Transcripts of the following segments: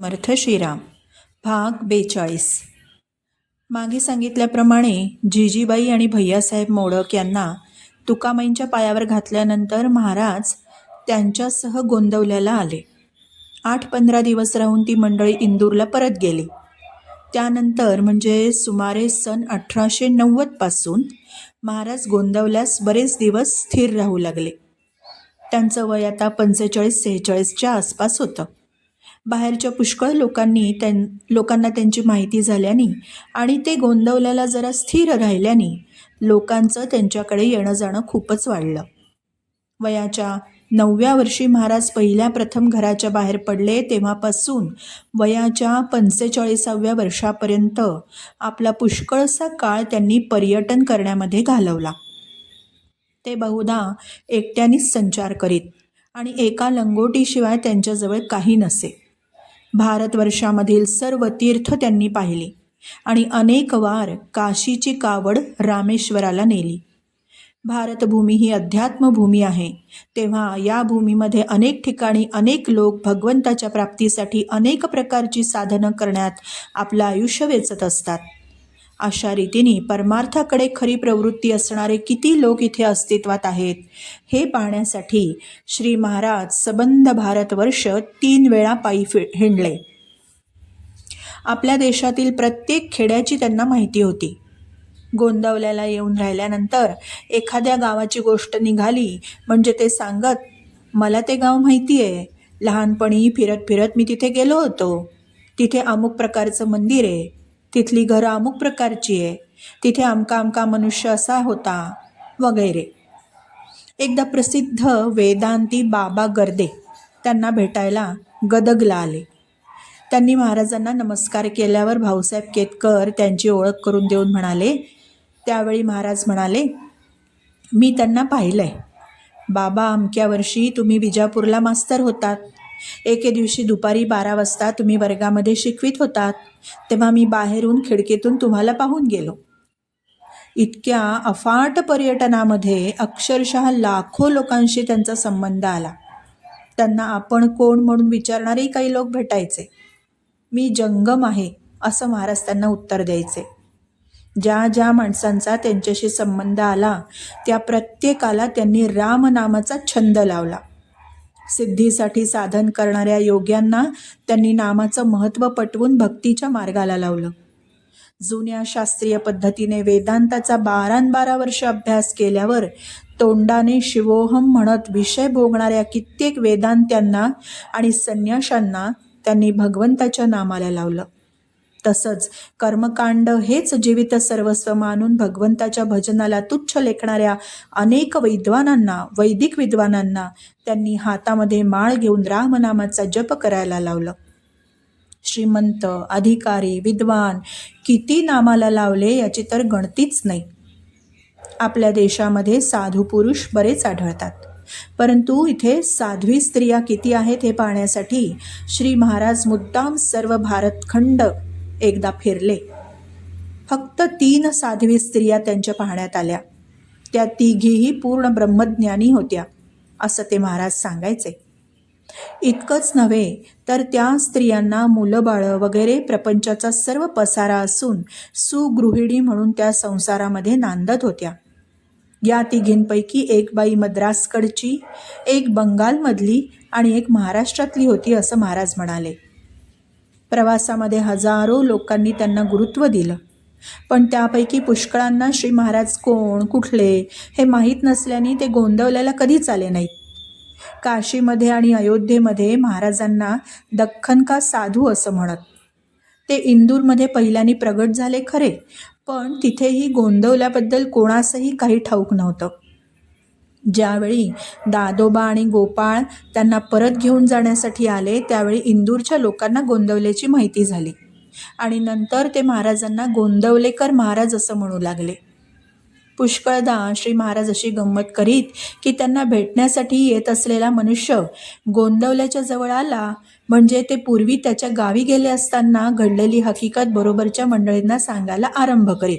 समर्थ श्रीराम. भाग बेचाळीस. मागे सांगितल्याप्रमाणे जिजीबाई आणि भैयासाहेब मोडक यांना तुकामाईंच्या पायावर घातल्यानंतर महाराज त्यांच्यासह गोंदवल्याला आले. आठ पंधरा दिवस राहून ती मंडळी इंदूरला परत गेली. त्यानंतर म्हणजे सुमारे सन अठराशे नव्वदपासून महाराज गोंदवल्यास बरेच दिवस स्थिर राहू लागले. त्यांचं वय आता पंचेचाळीस सेहेचाळीसच्या आसपास होतं. बाहेरच्या पुष्कळ लोकांनी त्यां लोकांना त्यांची माहिती झाल्याने आणि ते गोंदवल्याला जरा स्थिर राहिल्याने लोकांचं त्यांच्याकडे येणं जाणं खूपच वाढलं. वयाच्या नवव्या वर्षी महाराज पहिल्या प्रथम घराच्या बाहेर पडले तेव्हापासून वयाच्या पंचेचाळीसाव्या वर्षापर्यंत आपला पुष्कळसा काळ त्यांनी पर्यटन करण्यामध्ये घालवला. ते बहुधा एकट्यानेच संचार करीत आणि एका लंगोटीशिवाय त्यांच्याजवळ काही नसे. भारतवर्षामधील सर्व तीर्थ त्यांनी पाहिली आणि अनेक वार काशीची कावड रामेश्वराला नेली. भारतभूमी ही अध्यात्मभूमी आहे. तेव्हा या भूमीमध्ये अनेक ठिकाणी अनेक लोक भगवंताच्या प्राप्तीसाठी अनेक प्रकारची साधनं करण्यात आपलं आयुष्य वेचत असतात. अशा रीतीने परमार्थाकडे खरी प्रवृत्ती असणारे किती लोक इथे अस्तित्वात आहेत हे पाहण्यासाठी श्री महाराज सबंध भारतवर्ष तीन वेळा पायी फि हिंडले. आपल्या देशातील प्रत्येक खेड्याची त्यांना माहिती होती. गोंदवल्याला येऊन राहिल्यानंतर एखाद्या गावाची गोष्ट निघाली म्हणजे ते सांगत मला ते गाव माहिती आहे लहानपणी फिरत फिरत मी तिथे गेलो होतो. तिथे अमुक प्रकारचं मंदिर आहे. तिथली घरं अमुक प्रकारची आहे. तिथे आमका अमका मनुष्य असा होता वगैरे. एकदा प्रसिद्ध वेदांती बाबा गर्दे त्यांना भेटायला गदगला आले. त्यांनी महाराजांना नमस्कार केल्यावर भाऊसाहेब केतकर त्यांची ओळख करून देऊन म्हणाले त्यावेळी महाराज म्हणाले मी त्यांना पाहिलं आहे बाबा अमक्या वर्षी तुम्ही विजापूरला मास्तर होतात. एके दिवशी दुपारी बारा वाजता तुम्ही वर्गामध्ये शिकवित होतात तेव्हा मी बाहेरून खिडकीतून तुम्हाला पाहून गेलो. इतक्या अफाट पर्यटनामध्ये अक्षरशः लाखो लोकांशी त्यांचा संबंध आला. त्यांना आपण कोण म्हणून विचारणारेही काही लोक भेटायचे. मी जंगम आहे असं महाराज त्यांना उत्तर द्यायचे. ज्या ज्या माणसांचा त्यांच्याशी संबंध आला त्या प्रत्येकाला त्यांनी रामनामाचा छंद लावला. सिद्धीसाठी साधन करणाऱ्या योग्यांना त्यांनी नामाचं महत्त्व पटवून भक्तीच्या मार्गाला लावलं. जुन्या शास्त्रीय पद्धतीने वेदांताचा बारान बारा वर्ष अभ्यास केल्यावर तोंडाने शिवोहम म्हणत विषय भोगणाऱ्या कित्येक वेदांत्यांना आणि संन्याशांना त्यांनी भगवंताच्या नामाला लावलं. तसंच कर्मकांड हेच जीवित सर्वस्व मानून भगवंताच्या भजनाला तुच्छ लेखणाऱ्या अनेक विद्वानांना वैदिक विद्वानांना त्यांनी हातामध्ये माळ घेऊन रामनामाचा जप करायला लावलं. श्रीमंत अधिकारी विद्वान किती नामाला लावले याची तर गणतीच नाही. आपल्या देशामध्ये साधू पुरुष बरेच आढळतात. परंतु इथे साध्वी स्त्रिया किती आहेत हे पाहण्यासाठी श्री महाराज मुद्दाम सर्व भारतखंड एकदा फिरले. फक्त तीन साध्वी स्त्रिया त्यांच्या पाहण्यात आल्या. त्या तिघीही पूर्ण ब्रह्मज्ञानी होत्या असं ते महाराज सांगायचे. इतकंच नव्हे तर त्या स्त्रियांना मुलं बाळं वगैरे प्रपंचाचा सर्व पसारा असून सुगृहिणी म्हणून त्या संसारामध्ये नांदत होत्या. या तिघींपैकी एक बाई मद्रासकडची एक बंगालमधली आणि एक महाराष्ट्रातली होती असं महाराज म्हणाले. प्रवासामध्ये हजारो लोकांनी त्यांना गुरुत्व दिलं. पण त्यापैकी पुष्कळांना श्री महाराज कोण कुठले हे माहीत नसल्याने ते गोंदवल्याला कधीच आले नाहीत. काशीमध्ये आणि अयोध्येमध्ये महाराजांना दख्खन का साधू असं म्हणत. ते इंदूरमध्ये पहिल्याने प्रगट झाले खरे पण तिथेही गोंदवल्याबद्दल कोणासही काही ठाऊक नव्हतं. ज्यावेळी दादोबा आणि गोपाळ त्यांना परत घेऊन जाण्यासाठी आले त्यावेळी इंदूरच्या लोकांना गोंदवल्याची माहिती झाली. आणि नंतर ते महाराजांना गोंदवलेकर महाराज असं म्हणू लागले. पुष्कळदा श्री महाराज अशी गंमत करीत की त्यांना भेटण्यासाठी येत असलेला मनुष्य गोंदवल्याच्या जवळ आला म्हणजे ते पूर्वी त्याच्या गावी गेले असताना घडलेली हकीकत बरोबरच्या मंडळींना सांगायला आरंभ करीत.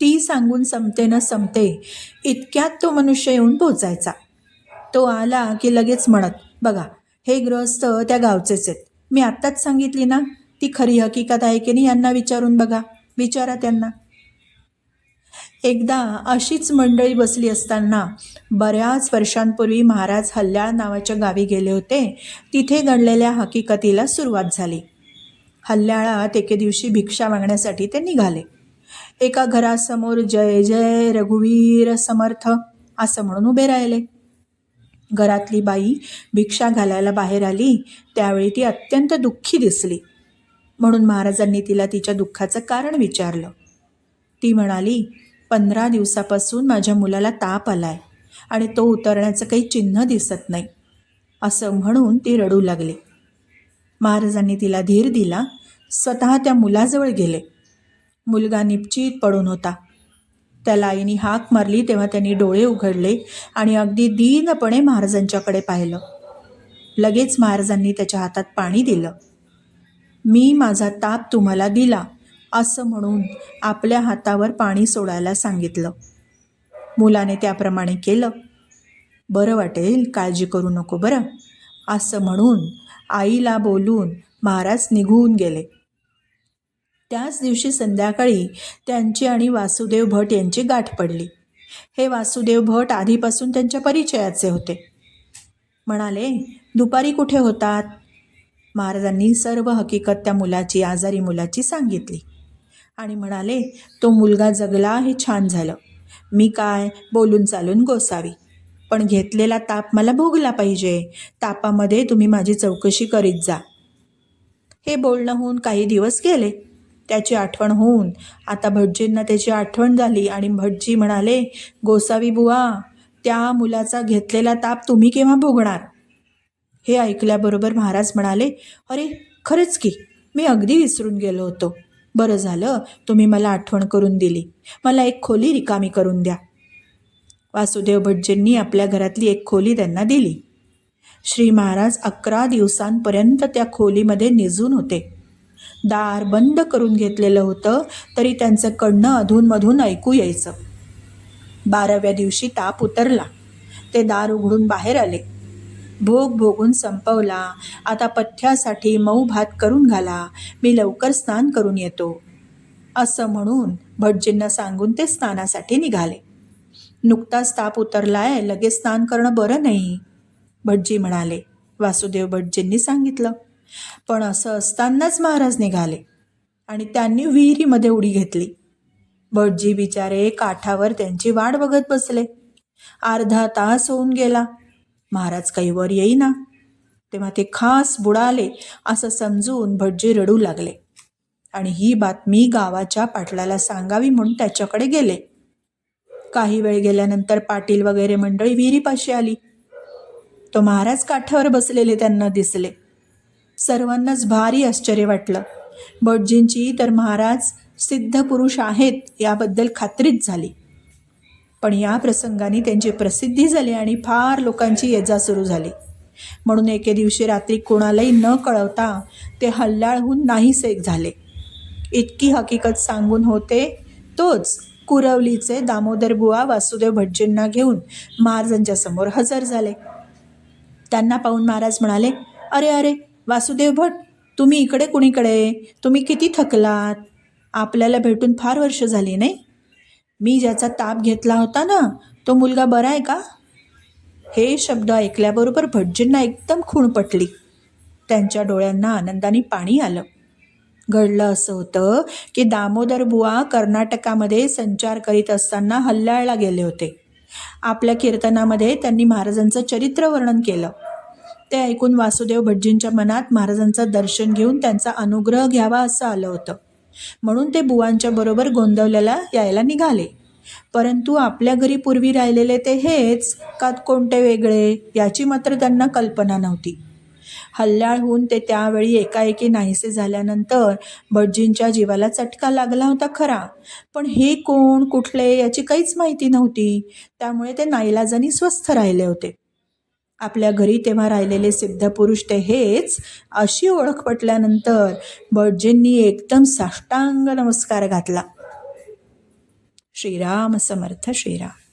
ती सांगून संपते न संपते इतक्यात तो मनुष्य येऊन पोचायचा. तो आला की लगेच म्हणत बघा हे गृहस्थ त्या गावचेच आहेत. मी आत्ताच सांगितली ना ती खरी हकीकत आहे की नाही यांना विचारून बघा विचारा त्यांना. एकदा अशीच मंडळी बसली असताना बऱ्याच वर्षांपूर्वी महाराज हल्ल्याळ नावाच्या गावी गेले होते तिथे घडलेल्या हकीकतीला सुरुवात झाली. हल्ल्याळात एके दिवशी भिक्षा मागण्यासाठी ते निघाले. एका घरासमोर जय जय रघुवीर समर्थ असं म्हणून उभे राहिले. घरातली बाई भिक्षा घालायला बाहेर आली. त्यावेळी ती अत्यंत दुःखी दिसली. म्हणून महाराजांनी तिला तिच्या दुःखाचं कारण विचारलं. ती म्हणाली पंधरा दिवसापासून माझ्या मुलाला ताप आलाय आणि तो उतरण्याचं काही चिन्ह दिसत नाही. असं म्हणून ती रडू लागली. महाराजांनी तिला धीर दिला. स्वतः त्या मुलाजवळ गेले. मुलगा निपचित पडून होता. त्याला आईने हाक मारली तेव्हा त्यांनी डोळे उघडले आणि अगदी दीनपणे महाराजांच्याकडे पाहिलं. लगेच महाराजांनी त्याच्या हातात पाणी दिलं. मी माझा ताप तुम्हाला दिला असं म्हणून आपल्या हातावर पाणी सोडायला सांगितलं. मुलाने त्याप्रमाणे केलं. बरं वाटेल काळजी करू नको बरं असं म्हणून आईला बोलून महाराज निघून गेले. त्याच दिवशी संध्याकाळी त्यांची आणि वासुदेव भट यांची गाठ पडली. हे वासुदेव भट आधीपासून त्यांच्या परिचयाचे होते. म्हणाले दुपारी कुठे होतात? महाराजांनी सर्व हकीकत त्या मुलाची आजारी मुलाची सांगितली. आणि म्हणाले तो मुलगा जगला हे छान झालं. मी काय बोलून चालून गोसावी. पण घेतलेला ताप मला भोगला पाहिजे. तापामध्ये तुम्ही माझी चौकशी करीत जा. हे बोलणं होऊन काही दिवस गेले. त्याची आठवण होऊन. आता भटजींना त्याची आठवण झाली आणि भटजी म्हणाले गोसावी बुवा त्या मुलाचा घेतलेला ताप तुम्ही केव्हा भोगणार? हे ऐकल्याबरोबर महाराज म्हणाले अरे खरंच की. मी अगदी विसरून गेलो होतो. बरं झालं तुम्ही मला आठवण करून दिली. मला एक खोली रिकामी करून द्या. वासुदेव भटजींनी आपल्या घरातली एक खोली त्यांना दिली. श्री महाराज अकरा दिवसांपर्यंत त्या खोलीमध्ये निजून होते. दार बंद करून घेतलेलं होतं तरी त्यांचं कडनं अधूनमधून ऐकू यायचं. बाराव्या दिवशी ताप उतरला. ते दार उघडून बाहेर आले. भोग भोगून संपवला. आता पथ्यासाठी मऊ भात करून घाला. मी लवकर स्नान करून येतो. असं म्हणून भटजींना सांगून ते स्नानासाठी निघाले. नुकताच ताप उतरलाय लगेच स्नान करणं बरं नाही. भटजी म्हणाले वासुदेव भटजींनी सांगितलं. पण असं असतानाच महाराज निघाले आणि त्यांनी विहिरीमध्ये उडी घेतली. भटजी बिचारे काठावर त्यांची वाट बघत बसले. अर्धा तास होऊन गेला. महाराज काही वर येईना. तेव्हा ते खास बुडाले असं समजून भटजी रडू लागले. आणि ही बातमी गावाच्या पाटलाला सांगावी म्हणून त्याच्याकडे गेले. काही वेळ गेल्यानंतर पाटील वगैरे मंडळी विहिरीपाशी आली. तो महाराज काठावर बसलेले त्यांना दिसले. सर्वांनाच भारी आश्चर्य वाटलं. भटजींची तर महाराज सिद्ध पुरुष आहेत याबद्दल खात्रीच झाली. पण या प्रसंगाने त्यांची प्रसिद्धी झाली आणि फार लोकांची येजा सुरू झाली. म्हणून एके दिवशी रात्री कोणालाही न कळवता ते हल्लाळहून नाहीसे झाले. इतकी हकीकत सांगून होते तोच कुरवलीचे दामोदर बुवा वासुदेव भटजींना घेऊन महाराजांच्या समोर हजर झाले. त्यांना पाहून महाराज म्हणाले अरे अरे वासुदेव भट तुम्ही इकडे कुणीकडे? तुम्ही किती थकलात? आपल्याला भेटून फार वर्ष झाली नाही. मी ज्याचा ताप घेतला होता ना तो मुलगा बरा आहे का? हे शब्द ऐकल्याबरोबर भटजींना एकदम खूण पटली. त्यांच्या डोळ्यांना आनंदाने पाणी आलं. घडलं असं होतं की दामोदर बुवा कर्नाटकामध्ये संचार करीत असताना हल्लाळला गेले होते. आपल्या कीर्तनामध्ये त्यांनी महाराजांचं चरित्र वर्णन केलं. ते ऐकून वासुदेव भटजींच्या मनात महाराजांचं दर्शन घेऊन त्यांचा अनुग्रह घ्यावा असं आलं होतं. म्हणून ते बुवांच्या बरोबर गोंदवल्याला यायला निघाले. परंतु आपल्या घरी पूर्वी राहिलेले ते हेच का कोणते वेगळे याची मात्र त्यांना कल्पना नव्हती. हल्ल्याळहून ते त्यावेळी एकाएकी नाहीसे झाल्यानंतर भटजींच्या जीवाला चटका लागला होता खरा. पण हे कोण कुठले याची काहीच माहिती नव्हती. त्यामुळे ते नाईलाजानी स्वस्थ राहिले होते. आपल्या घरी तेव्हा राहिलेले सिद्धपुरुष ते हेच अशी ओळख पटल्यानंतर भटजींनी एकदम साष्टांग नमस्कार घातला. श्रीराम समर्थ श्रीराम.